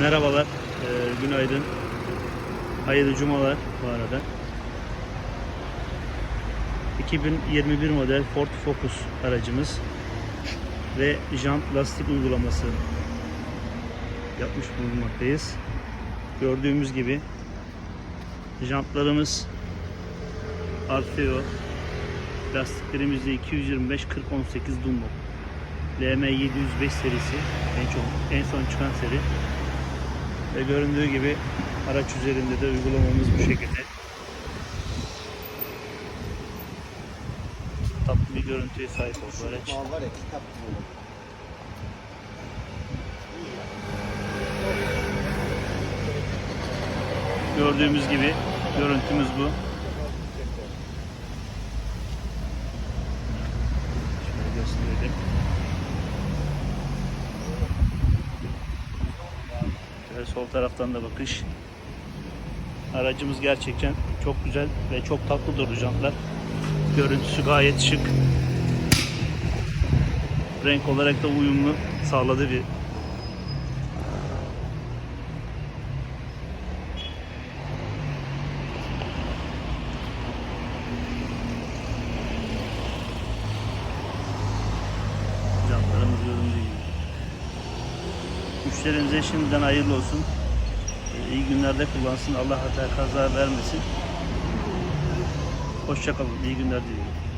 Merhabalar, ee, günaydın. Hayırlı cumalar bu arada. 2021 model Ford Focus aracımız ve jant lastik uygulaması yapmış bulunmaktayız. Gördüğümüz gibi jantlarımız Arfeo lastiklerimiz de 225 40 18 Dunlop LM705 serisi en çok en son çıkan seri ve göründüğü gibi araç üzerinde de uygulamamız bu şekilde. Tatlı bir görüntüye sahip oldu araç. Gördüğümüz gibi görüntümüz bu. Sol taraftan da bakış. Aracımız gerçekten çok güzel ve çok tatlı durdu jantlar. Görüntüsü gayet şık. Renk olarak da uyumlu sağladı bir Jantlarımız göründüğü gibi. Müşterimize şimdiden hayırlı olsun. Ee, İyi günlerde kullansın. Allah hata kaza vermesin. Hoşçakalın. İyi günler diliyorum.